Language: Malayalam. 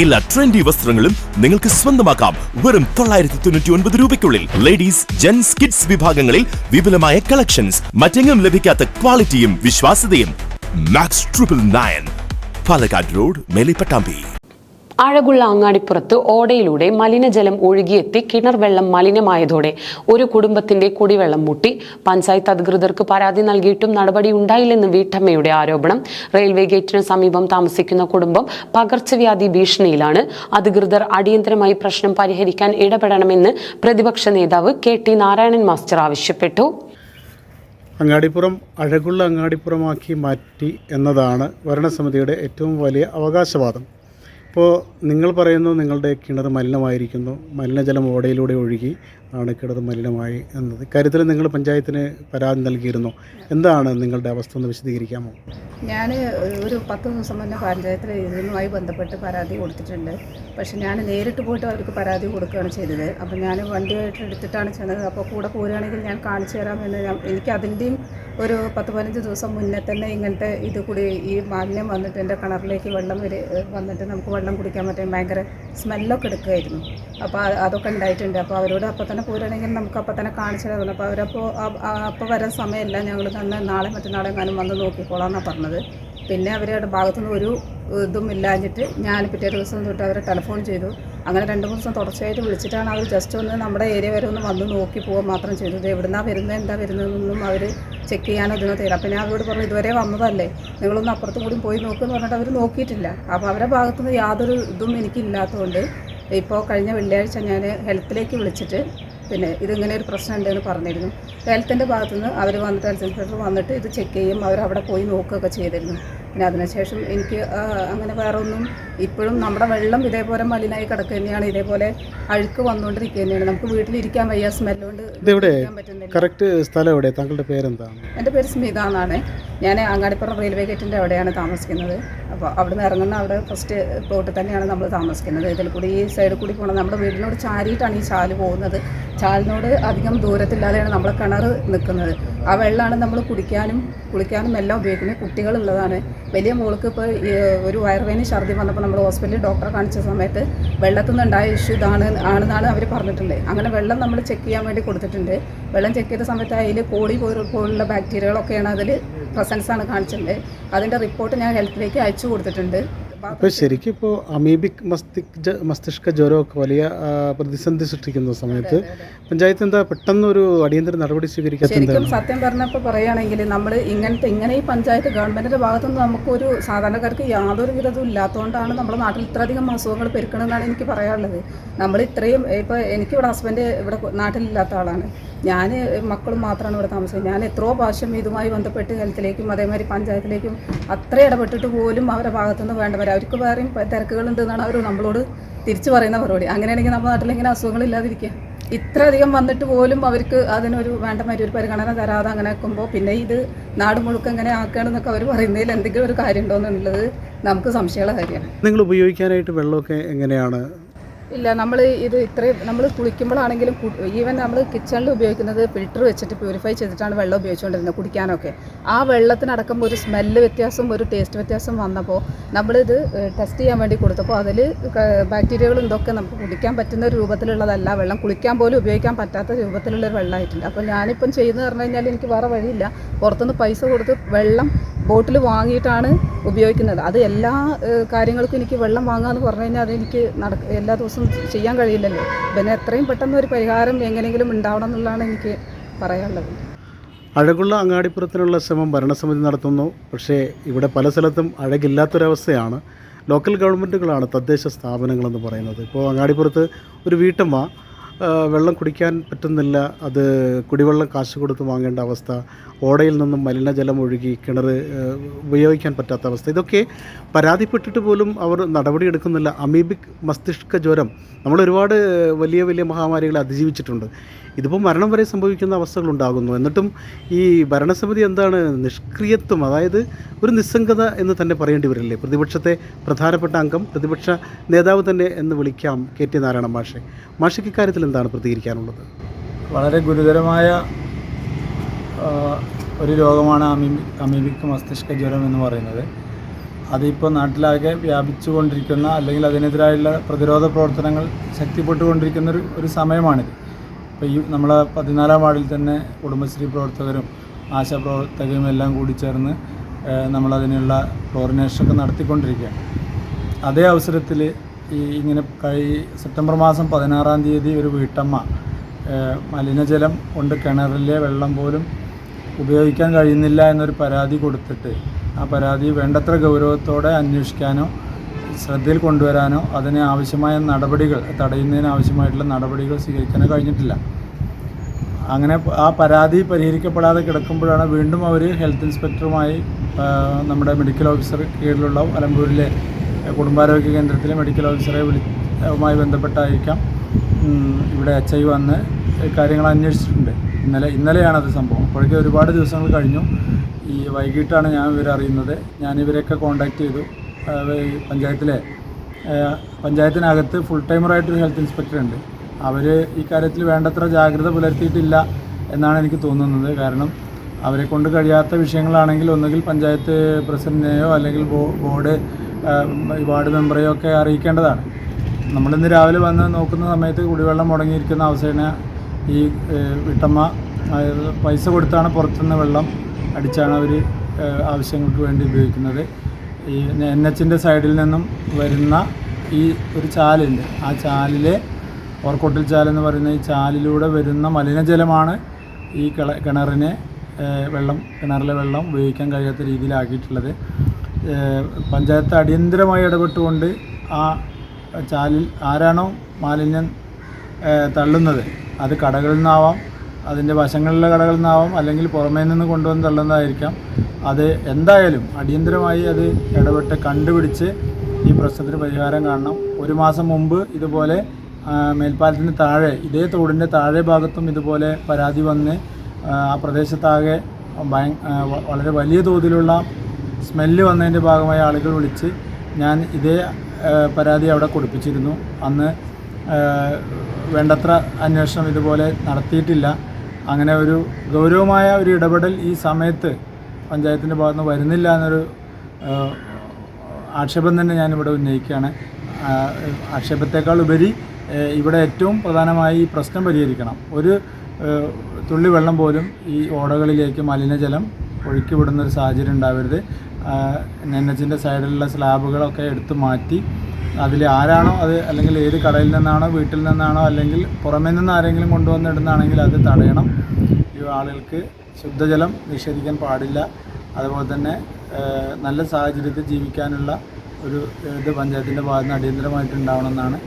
എല്ലാ ട്രെൻഡി വസ്ത്രങ്ങളും നിങ്ങൾക്ക് സ്വന്തമാക്കാം. വെറും തൊള്ളായിരത്തി തൊണ്ണൂറ്റി ഒൻപത് രൂപയ്ക്കുള്ളിൽ. ലേഡീസ് ജെന്റ്സ് കിഡ്സ് വിഭാഗങ്ങളിൽ വിപുലമായ കളക്ഷൻസ് മറ്റെങ്ങും ലഭിക്കാത്ത ക്വാളിറ്റിയും വിശ്വാസ്യതയും. Max triple nine Palakkad road Melipattambi. ആഴകുള്ള അങ്ങാടിപ്പുറത്ത് ഓടയിലൂടെ മലിനജലം ഒഴുകിയെത്തി കിണർ വെള്ളം മലിനമായതോടെ ഒരു കുടുംബത്തിന്റെ കുടിവെള്ളം മുട്ടി. പഞ്ചായത്ത് അധികൃതർക്ക് പരാതി നൽകിയിട്ടും നടപടി ഉണ്ടായില്ലെന്ന് വീട്ടമ്മയുടെ ആരോപണം. റെയിൽവേ ഗേറ്റിന് സമീപം താമസിക്കുന്ന കുടുംബം പകർച്ചവ്യാധി ഭീഷണിയിലാണ്. അധികൃതർ അടിയന്തരമായി പ്രശ്നം പരിഹരിക്കാൻ ഇടപെടണമെന്ന് പ്രതിപക്ഷ നേതാവ് കെ ടി നാരായണൻ മാസ്റ്റർ ആവശ്യപ്പെട്ടു. അങ്ങാടിപ്പുറം അഴകുള്ള അങ്ങാടിപ്പുറമാക്കി മാറ്റി എന്നതാണ് ഭരണസമിതിയുടെ ഏറ്റവും വലിയ അവകാശവാദം. ഇപ്പോൾ നിങ്ങൾ പറയുന്നു നിങ്ങളുടെ കിണർ മലിനമായിരിക്കുന്നു. മലിനജലം ഓടയിലൂടെ ഒഴുകി ആണ് കിണർ മലിനമായി എന്നത്. കാര്യത്തിൽ നിങ്ങൾ പഞ്ചായത്തിന് പരാതി നൽകിയിരുന്നു. എന്താണ് നിങ്ങളുടെ അവസ്ഥ ഒന്ന് വിശദീകരിക്കാമോ? ഞാൻ ഒരു പത്ത് ദിവസം മുന്നേ പഞ്ചായത്തിൽ ഇതുമായി ബന്ധപ്പെട്ട് പരാതി കൊടുത്തിട്ടുണ്ട്. പക്ഷെ ഞാൻ നേരിട്ട് പോയിട്ട് അവർക്ക് പരാതി കൊടുക്കുകയാണ് ചെയ്തത്. അപ്പോൾ ഞാൻ വണ്ടിയായിട്ട് എടുത്തിട്ടാണ് ചെന്നത്. അപ്പോൾ കൂടെ പോരുകയാണെങ്കിൽ ഞാൻ കാണിച്ചു തരാമെന്ന് എനിക്ക് അതിന്റെയും ഒരു പത്ത് പതിനഞ്ച് ദിവസം മുന്നേ തന്നെ ഇങ്ങനത്തെ ഇത് കൂടി ഈ മാലിന്യം വന്നിട്ട് എന്റെ കിണറിലേക്ക് വെള്ളം വരെ വന്നിട്ട് നമുക്ക് വെള്ളം കുടിക്കാൻ പറ്റും. ഭയങ്കര സ്മെല്ലൊക്കെ എടുക്കുമായിരുന്നു അപ്പോൾ അതൊക്കെ ഉണ്ടായിട്ടുണ്ട്. അപ്പോൾ അവരോട് അപ്പോൾ തന്നെ പോരുകയാണെങ്കിൽ നമുക്ക് അപ്പോൾ തന്നെ കാണിച്ചു അപ്പോൾ അവരപ്പോൾ അപ്പോൾ വരാൻ സമയമില്ല. ഞങ്ങൾ തന്നെ നാളെ മറ്റന്നാളെ എങ്ങാനും വന്ന് നോക്കിക്കോളാം എന്നാണ് പറഞ്ഞത്. പിന്നെ അവരുടെ ഭാഗത്തുനിന്ന് ഒരു ഇതും ഇല്ലാഞ്ഞിട്ട് ഞാൻ പിറ്റേ ദിവസം തൊട്ട് അവരെ ടെലിഫോൺ ചെയ്തു. അങ്ങനെ രണ്ട് മൂന്ന് ദിവസം തുടർച്ചയായിട്ട് വിളിച്ചിട്ടാണ് അവർ ജസ്റ്റ് ഒന്ന് നമ്മുടെ ഏരിയ വരെ ഒന്ന് വന്ന് നോക്കി പോകാൻ മാത്രം ചെയ്തത്. എവിടുന്നാ വരുന്നത് എന്താ വരുന്നതെന്നൊന്നും അവർ ചെക്ക് ചെയ്യാനോ ഇതിനോ തരാം അപ്പം ഞാൻ അവരോട് പറഞ്ഞു ഇതുവരെ വന്നതല്ലേ? നിങ്ങളൊന്ന് അപ്പുറത്തും കൂടി പോയി നോക്കുമെന്ന് പറഞ്ഞിട്ട് അവർ നോക്കിയിട്ടില്ല. അപ്പോൾ അവരുടെ ഭാഗത്തുനിന്ന് യാതൊരു ഇതും എനിക്കില്ലാത്തതുകൊണ്ട് ഇപ്പോൾ കഴിഞ്ഞ വെള്ളിയാഴ്ച ഞാൻ ഹെൽത്തിലേക്ക് വിളിച്ചിട്ട് പിന്നെ ഇതിങ്ങനെ ഒരു പ്രശ്നം ഉണ്ടെന്ന് പറഞ്ഞിരുന്നു. ഹെൽത്തിന്റെ ഭാഗത്തുനിന്ന് അവർ വന്നിട്ട് ഹെൽത്ത് ഇൻസ്പെക്ടർ വന്നിട്ട് ഇത് ചെക്ക് ചെയ്യും. അവർ അവിടെ പോയി നോക്കുകയൊക്കെ ചെയ്തിരുന്നു. പിന്നെ അതിനുശേഷം എനിക്ക് അങ്ങനെ വേറെ ഒന്നും ഇപ്പോഴും നമ്മുടെ വെള്ളം ഇതേപോലെ മലിനായി കിടക്കുക തന്നെയാണ് ഇതേപോലെ അഴുക്ക് വന്നുകൊണ്ടിരിക്കുക തന്നെയാണ് നമുക്ക് വീട്ടിലിരിക്കാൻ വയ്യ സ്മെല്ലുകൊണ്ട് കറക്റ്റ് സ്ഥലം എവിടെ? താങ്കളുടെ പേരെന്താണ്? എന്റെ പേര് സ്മിത എന്നാണ് ഞാൻ അങ്ങാടിപ്പുറം റെയിൽവേ ഗേറ്റിന്റെ അവിടെയാണ് താമസിക്കുന്നത്. അപ്പോൾ അവിടെ നിന്ന് ഇറങ്ങുന്ന അവിടെ ഫസ്റ്റ് പ്ലോട്ടിൽ തന്നെയാണ് നമ്മൾ താമസിക്കുന്നത്. ഇതിൽ കൂടി ഈ സൈഡിൽ കൂടി പോകണം നമ്മുടെ വീടിനോട് ചാരിയിട്ടാണ് ഈ ചാൽ പോകുന്നത്. ചാലിനോട് അധികം ദൂരത്തില്ലാതെയാണ് നമ്മളെ കിണർ നിൽക്കുന്നത്. ആ വെള്ളമാണ് നമ്മൾ കുടിക്കാനും കുളിക്കാനും എല്ലാം ഉപയോഗിക്കുന്നത്. കുട്ടികളുള്ളതാണ് വലിയ മോൾക്ക് ഇപ്പോൾ ഒരു വയറുവേദന ഛർദി വന്നപ്പോൾ നമ്മൾ ഹോസ്പിറ്റലിൽ ഡോക്ടറെ കാണിച്ച സമയത്ത് വെള്ളത്തിൽ നിന്നുണ്ടായ ഇഷ്യൂ ഇതാണ് ആണെന്നാണ് അവർ പറഞ്ഞിട്ടുണ്ട്. അങ്ങനെ വെള്ളം നമ്മൾ ചെക്ക് ചെയ്യാൻ വേണ്ടി കൊടുത്തിട്ടുണ്ട്. വെള്ളം ചെക്ക് ചെയ്ത സമയത്ത് അതിൽ കോളി പോലുള്ള ബാക്ടീരിയകളൊക്കെയാണ് അതിൽ പ്രസൻസാണ് കാണിച്ചിട്ടുണ്ട്. അതിന്റെ റിപ്പോർട്ട് ഞാൻ ഹെൽത്തിലേക്ക് അയച്ചു കൊടുത്തിട്ടുണ്ട്. അപ്പോൾ ശരിക്കും ഇപ്പോൾ അമീബിക് മസ്തിഷ്ക മസ്തിഷ്ക ജ്വരമൊക്കെ വലിയ പ്രതിസന്ധി സൃഷ്ടിക്കുന്ന സമയത്ത് പഞ്ചായത്ത് എന്താ പെട്ടെന്ന് ഒരു അടിയന്തര നടപടി സ്വീകരിക്കാത്ത സത്യം പറഞ്ഞപ്പോൾ പറയുകയാണെങ്കിൽ നമ്മൾ ഇങ്ങനത്തെ ഇങ്ങനെ ഈ പഞ്ചായത്ത് ഗവൺമെന്റിന്റെ ഭാഗത്തുനിന്ന് നമുക്കൊരു സാധാരണക്കാർക്ക് യാതൊരു വിധതും ഇല്ലാത്തതുകൊണ്ടാണ് നമ്മുടെ നാട്ടിൽ ഇത്രയധികം അസുഖങ്ങൾ പെരുക്കണമെന്നാണ് എനിക്ക് പറയാനുള്ളത്. നമ്മൾ ഇത്രയും ഇപ്പോൾ എനിക്കിവിടെ ഹസ്ബൻഡ് ഇവിടെ നാട്ടിലില്ലാത്ത ആളാണ്. ഞാൻ മക്കളും മാത്രമാണ് ഇവിടെ താമസിക്കുന്നത്. ഞാൻ എത്രയോ പ്രാവശ്യം ഇതുമായി ബന്ധപ്പെട്ട് ഹെൽത്തിലേക്കും അതേമാതിരി പഞ്ചായത്തിലേക്കും അത്ര ഇടപെട്ടിട്ട് പോലും അവരുടെ ഭാഗത്തുനിന്ന് വേണ്ടവർ അവർക്ക് വേറെയും തിരക്കുകളുണ്ട് എന്നാണ് അവർ നമ്മളോട് തിരിച്ചു പറയുന്ന മറുപടി അങ്ങനെയാണെങ്കിൽ നമ്മുടെ നാട്ടിൽ ഇങ്ങനെ അസുഖങ്ങളില്ലാതിരിക്കുക. ഇത്രയധികം വന്നിട്ട് പോലും അവർക്ക് അതിനൊരു വേണ്ട മാതിരി ഒരു പരിഗണന തരാതെ അങ്ങനെ ആക്കുമ്പോൾ പിന്നെ ഇത് നാട് മുഴുക്കം എങ്ങനെ ആക്കുകയാണെന്നൊക്കെ അവർ പറയുന്നതിൽ എന്തെങ്കിലും ഒരു കാര്യം ഉണ്ടോ എന്നുള്ളത് നമുക്ക് സംശയമുള്ള കാര്യമാണ്. നിങ്ങൾ ഉപയോഗിക്കാനായിട്ട് വെള്ളമൊക്കെ എങ്ങനെയാണ് ഇല്ല നമ്മൾ ഇത് ഇത്രയും നമ്മൾ കുളിക്കുമ്പോഴാണെങ്കിലും ഈവൻ നമ്മൾ കിച്ചണിൽ ഉപയോഗിക്കുന്നത് ഫിൽറ്റർ വെച്ചിട്ട് പ്യൂരിഫൈ ചെയ്തിട്ടാണ് വെള്ളം ഉപയോഗിച്ചുകൊണ്ടിരുന്നത് കുടിക്കാനൊക്കെ. ആ വെള്ളത്തിനടക്കം ഒരു സ്മെല്ല് വ്യത്യാസം ഒരു ടേസ്റ്റ് വ്യത്യാസം വന്നപ്പോൾ നമ്മളിത് ടെസ്റ്റ് ചെയ്യാൻ വേണ്ടി കൊടുത്തപ്പോൾ അതിൽ ബാക്ടീരിയകളും ഇതൊക്കെ നമുക്ക് കുടിക്കാൻ പറ്റുന്ന രൂപത്തിലുള്ളതല്ല വെള്ളം. കുളിക്കാൻ പോലും ഉപയോഗിക്കാൻ പറ്റാത്ത രൂപത്തിലുള്ള ഒരു വെള്ളമായിട്ടുണ്ട് അപ്പോൾ ഞാനിപ്പം ചെയ്യുന്നത് പറഞ്ഞു കഴിഞ്ഞാൽ എനിക്ക് വേറെ വഴിയില്ല. പുറത്തുനിന്ന് പൈസ കൊടുത്ത് വെള്ളം ബോട്ടിൽ വാങ്ങിയിട്ടാണ് ഉപയോഗിക്കുന്നത്. അത് എല്ലാ കാര്യങ്ങൾക്കും എനിക്ക് വെള്ളം വാങ്ങാമെന്ന് പറഞ്ഞു കഴിഞ്ഞാൽ അതെനിക്ക് നടക്ക എല്ലാ ദിവസവും ചെയ്യാൻ കഴിയില്ലല്ലോ. പിന്നെ എത്രയും പെട്ടെന്ന് ഒരു പരിഹാരം എങ്ങനെയെങ്കിലും ഉണ്ടാവണം എന്നുള്ളതാണ് എനിക്ക് പറയാനുള്ളത്. അഴകുള്ള അങ്ങാടിപ്പുറത്തിനുള്ള ശ്രമം ഭരണസമിതി നടത്തുന്നു. പക്ഷേ ഇവിടെ പല സ്ഥലത്തും അഴകില്ലാത്തൊരവസ്ഥയാണ്. ലോക്കൽ ഗവൺമെന്റുകളാണ് തദ്ദേശ സ്ഥാപനങ്ങളെന്ന് പറയുന്നത്. ഇപ്പോൾ അങ്ങാടിപ്പുറത്ത് ഒരു വീട്ടമ്മ വെള്ളം കുടിക്കാൻ പറ്റുന്നില്ല. അത് കുടിവെള്ളം കാശ് കൊടുത്ത് വാങ്ങേണ്ട അവസ്ഥ. ഓടയിൽ നിന്നും മലിനജലം ഒഴുകി കിണർ ഉപയോഗിക്കാൻ പറ്റാത്ത അവസ്ഥ. ഇതൊക്കെ പരാതിപ്പെട്ടിട്ട് പോലും അവർ നടപടിയെടുക്കുന്നില്ല. അമീബിക് മസ്തിഷ്ക ജ്വരം. നമ്മൾ ഒരുപാട് വലിയ വലിയ മഹാമാരികളെ അതിജീവിച്ചിട്ടുണ്ട്. ഇതിപ്പോൾ മരണം വരെ സംഭവിക്കുന്ന അവസ്ഥകളുണ്ടാകുന്നു എന്നിട്ടും ഈ ഭരണസമിതി എന്താണ് നിഷ്ക്രിയത്വം അതായത് ഒരു നിസ്സംഗത എന്ന് തന്നെ പറയേണ്ടി വരില്ലേ? പ്രതിപക്ഷത്തെ പ്രധാനപ്പെട്ട അംഗം പ്രതിപക്ഷ നേതാവ് തന്നെ എന്ന് വിളിക്കാം കെ ടി നാരായണ മാഷെ. മാഷയ്ക്ക് ഇക്കാര്യത്തിൽ എന്താണ് പ്രതികരിക്കാനുള്ളത്? വളരെ ഗുരുതരമായ ഒരു രോഗമാണ് അമീബി അമീബിക് മസ്തിഷ്ക ജ്വരം എന്ന് പറയുന്നത്. അതിപ്പോൾ നാട്ടിലാകെ വ്യാപിച്ചു കൊണ്ടിരിക്കുന്ന അല്ലെങ്കിൽ അതിനെതിരായുള്ള പ്രതിരോധ പ്രവർത്തനങ്ങൾ ശക്തിപ്പെട്ടുകൊണ്ടിരിക്കുന്ന ഒരു ഒരു സമയമാണിത്. ഇപ്പോൾ ഈ നമ്മളെ പതിനാലാം വാർഡിൽ തന്നെ കുടുംബശ്രീ പ്രവർത്തകരും ആശാപ്രവർത്തകരും എല്ലാം കൂടി ചേർന്ന് നമ്മളതിനുള്ള ക്ലോറിനേഷനൊക്കെ നടത്തിക്കൊണ്ടിരിക്കുകയാണ്. അതേ അവസരത്തിൽ ഈ ഇങ്ങനെ കൈ സെപ്റ്റംബർ മാസം പതിനാറാം തീയതി ഒരു വീട്ടമ്മ മലിനജലം കൊണ്ട് കിണറിലെ വെള്ളം പോലും ഉപയോഗിക്കാൻ കഴിയുന്നില്ല എന്നൊരു പരാതി കൊടുത്തിട്ട് ആ പരാതി വേണ്ടത്ര ഗൗരവത്തോടെ അന്വേഷിക്കാനോ ശ്രദ്ധയിൽ കൊണ്ടുവരാനോ അതിന് ആവശ്യമായ നടപടികൾ തടയുന്നതിന് ആവശ്യമായിട്ടുള്ള നടപടികൾ സ്വീകരിക്കാനോ കഴിഞ്ഞിട്ടില്ല. അങ്ങനെ ആ പരാതി പരിഹരിക്കപ്പെടാതെ കിടക്കുമ്പോഴാണ് വീണ്ടും അവർ ഹെൽത്ത് ഇൻസ്പെക്ടറുമായി നമ്മുടെ മെഡിക്കൽ ഓഫീസർ കീഴിലുള്ള അലമ്പൂരിലെ കുടുംബാരോഗ്യ കേന്ദ്രത്തിലെ മെഡിക്കൽ ഓഫീസറെ വിളി മായി ബന്ധപ്പെട്ടായിരിക്കാം. ഇവിടെ എച്ച് ഐ വന്ന് കാര്യങ്ങൾ അന്വേഷിച്ചിട്ടുണ്ട്. ഇന്നലെ ഇന്നലെയാണത് സംഭവം. അപ്പോഴേക്കും ഒരുപാട് ദിവസങ്ങൾ കഴിഞ്ഞു. ഈ വൈകിട്ടാണ് ഞാൻ ഇവരറിയുന്നത് ഇവരെയൊക്കെ കോൺടാക്ട് ചെയ്തു. പഞ്ചായത്തിലെ പഞ്ചായത്തിനകത്ത് ഫുൾ ടൈമറായിട്ടൊരു ഹെൽത്ത് ഇൻസ്പെക്ടർ ഉണ്ട്. അവർ ഈ കാര്യത്തിൽ വേണ്ടത്ര ജാഗ്രത പുലർത്തിയിട്ടില്ല എന്നാണ് എനിക്ക് തോന്നുന്നത്. കാരണം അവരെ കൊണ്ട് കഴിയാത്ത വിഷയങ്ങളാണെങ്കിൽ ഒന്നുകിൽ പഞ്ചായത്ത് പ്രസിഡന്റിനെയോ അല്ലെങ്കിൽ ബോർഡ് വാർഡ് മെമ്പറെയോ ഒക്കെ അറിയിക്കേണ്ടതാണ്. നമ്മളിന്ന് രാവിലെ വന്ന് നോക്കുന്ന സമയത്ത് കുടിവെള്ളം മുടങ്ങിയിരിക്കുന്ന അവസേന ഈ വിട്ടമ്മ പൈസ കൊടുത്താണ് പുറത്തുനിന്ന് വെള്ളം അടിച്ചാണ് അവർ ആവശ്യങ്ങൾക്ക് വേണ്ടി ഉപയോഗിക്കുന്നത്. ഈ എൻ എച്ചിന്റെ സൈഡിൽ നിന്നും വരുന്ന ഈ ഒരു ചാലുണ്ട് ആ ചാലിലെ ഓർക്കോട്ടിൽ ചാലെന്ന് പറയുന്ന ഈ ചാലിലൂടെ വരുന്ന മലിനജലമാണ് ഈ കിണറിനെ വെള്ളം കിണറിലെ വെള്ളം ഉപയോഗിക്കാൻ കഴിയാത്ത രീതിയിലാക്കിയിട്ടുള്ളത്. പഞ്ചായത്ത് അടിയന്തരമായി ഇടപെട്ടുകൊണ്ട് ആ ചാലിൽ ആരാണോ മാലിന്യം തള്ളുന്നത് അത് കടകളിൽ നിന്നാവാം അതിന്റെ വശങ്ങളിലെ കടകളിൽ നിന്നാവാം അല്ലെങ്കിൽ പുറമേ നിന്ന് കൊണ്ടുവന്ന് തള്ളുന്നതായിരിക്കാം. അത് എന്തായാലും അടിയന്തരമായി അത് ഇടപെട്ട് കണ്ടുപിടിച്ച് ഈ പ്രശ്നത്തിന് പരിഹാരം കാണണം. ഒരു മാസം മുമ്പ് ഇതുപോലെ മേൽപ്പാലത്തിന് താഴെ ഇതേ തോടിന്റെ താഴെ ഭാഗത്തും ഇതുപോലെ പരാതി വന്ന് ആ, പ്രദേശത്താകെ വളരെ വലിയ തോതിലുള്ള സ്മെല്ല് വന്നതിന്റെ ഭാഗമായി ആളുകൾ വിളിച്ച് ഞാൻ ഇതേ പരാതി അവിടെ കൊടുപ്പിച്ചിരുന്നു. അന്ന് വേണ്ടത്ര അന്വേഷണം ഇതുപോലെ നടത്തിയിട്ടില്ല. അങ്ങനെ ഒരു ഗൗരവമായ ഒരു ഇടപെടൽ ഈ സമയത്ത് പഞ്ചായത്തിന്റെ ഭാഗത്തുനിന്ന് വരുന്നില്ല എന്നൊരു ആക്ഷേപം തന്നെ ഞാനിവിടെ ഉന്നയിക്കുകയാണ്. ആക്ഷേപത്തേക്കാൾ ഉപരി ഇവിടെ ഏറ്റവും പ്രധാനമായി ഈ പ്രശ്നം പരിഹരിക്കണം. ഒരു തുള്ളി വെള്ളം പോലും ഈ ഓടകളിലേക്ക് മലിനജലം ഒഴുക്കി വിടുന്ന ഒരു സാഹചര്യം ഉണ്ടാവരുത്. എൻ എച്ചിന്റെ സൈഡിലുള്ള സ്ലാബുകളൊക്കെ എടുത്തു മാറ്റി അതിൽ ആരാണോ അത് അല്ലെങ്കിൽ ഏത് കടയിൽ നിന്നാണോ വീട്ടിൽ നിന്നാണോ അല്ലെങ്കിൽ പുറമേ നിന്ന് ആരെങ്കിലും കൊണ്ടുവന്നിടുന്നതാണെങ്കിൽ അത് തടയണം. ഈ ആളുകൾക്ക് ശുദ്ധജലം നിഷേധിക്കാൻ പാടില്ല. അതുപോലെ തന്നെ നല്ല സാഹചര്യത്തിൽ ജീവിക്കാനുള്ള ഒരു ഇത് പഞ്ചായത്തിന്റെ ഭാഗത്ത് നിന്ന് അടിയന്തരമായിട്ട് ഉണ്ടാവണമെന്നാണ്